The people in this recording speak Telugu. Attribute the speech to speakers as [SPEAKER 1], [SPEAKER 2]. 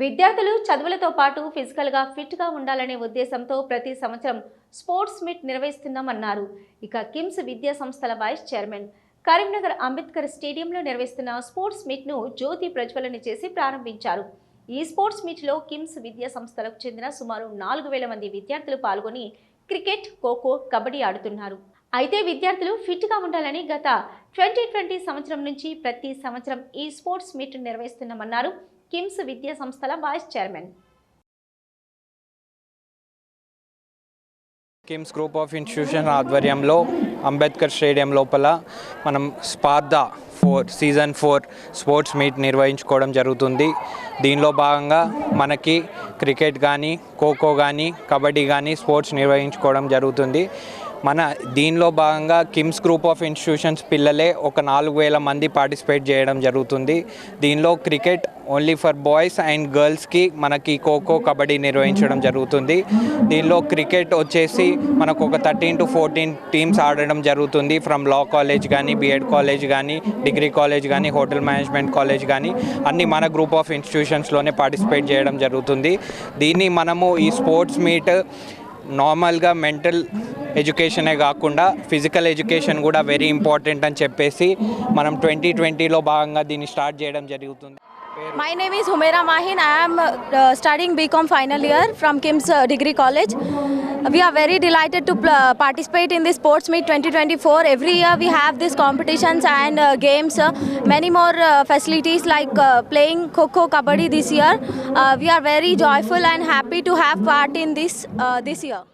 [SPEAKER 1] విద్యార్థులు చదువులతో పాటు ఫిజికల్గా ఫిట్గా ఉండాలనే ఉద్దేశంతో ప్రతి సంవత్సరం స్పోర్ట్స్ మీట్ నిర్వహిస్తున్నామన్నారు. ఇక కిమ్స్ విద్యా సంస్థల వైస్ చైర్మన్ కరీంనగర్ అంబేద్కర్ స్టేడియంలో నిర్వహిస్తున్న స్పోర్ట్స్ మీట్ను జ్యోతి ప్రజ్వలన చేసి ప్రారంభించారు. ఈ స్పోర్ట్స్ మీట్లో కిమ్స్ విద్యా సంస్థలకు చెందిన సుమారు నాలుగు వేల మంది విద్యార్థులు పాల్గొని క్రికెట్ ఖోఖో కబడ్డీ ఆడుతున్నారు. అయితే విద్యార్థులు ఫిట్గా ఉండాలని గత ట్వంటీ ట్వంటీ సంవత్సరం నుంచి ప్రతి సంవత్సరం ఈ స్పోర్ట్స్ మీట్ నిర్వహిస్తున్నామన్నారు. కిమ్స్ విద్యా సంస్థల vice chairman.
[SPEAKER 2] KIMS group of institution ఆధ్వర్యంలో అంబేద్కర్ స్టేడియం లోపల మనం Spardha four season four sports meet నిర్వహించుకోవడం జరుగుతుంది. దీనిలో భాగంగా మనకి క్రికెట్ కానీ ఖోఖో కానీ కబడ్డీ కానీ స్పోర్ట్స్ నిర్వహించుకోవడం జరుగుతుంది. మన దీనిలో భాగంగా కిమ్స్ గ్రూప్ ఆఫ్ ఇన్స్టిట్యూషన్స్ పిల్లలే ఒక నాలుగు వేల మంది పార్టిసిపేట్ చేయడం జరుగుతుంది. దీనిలో cricket only for boys and గర్ల్స్కి మనకి ఖోఖో కబడ్డీ నిర్వహించడం జరుగుతుంది. దీనిలో క్రికెట్ వచ్చేసి మనకు ఒక థర్టీన్ టు ఫోర్టీన్ టీమ్స్ ఆడడం జరుగుతుంది. ఫ్రమ్ లా కాలేజ్ కానీ బీఎడ్ కాలేజ్ కానీ డిగ్రీ కాలేజ్ కానీ హోటల్ మేనేజ్మెంట్ కాలేజ్ కానీ అన్ని మన గ్రూప్ ఆఫ్ ఇన్స్టిట్యూషన్స్లోనే పార్టిసిపేట్ చేయడం జరుగుతుంది. దీన్ని మనము ఈ స్పోర్ట్స్ మీట్ నార్మల్గా మెంటల్ ఎడ్యుకేషనే కాకుండా ఫిజికల్ ఎడ్యుకేషన్ కూడా వెరీ ఇంపార్టెంట్ అని చెప్పేసి మనం ట్వంటీ ట్వంటీలో భాగంగా దీన్ని స్టార్ట్ చేయడం జరుగుతుంది.
[SPEAKER 3] My name is Humera Mahin I'm studying BCom final year from KIMS degree college we are very delighted to participate in the sports meet twenty twenty four every year we have this competitions and games many more facilities like playing kho kho kabaddi this year we are very joyful and happy to have part in this this year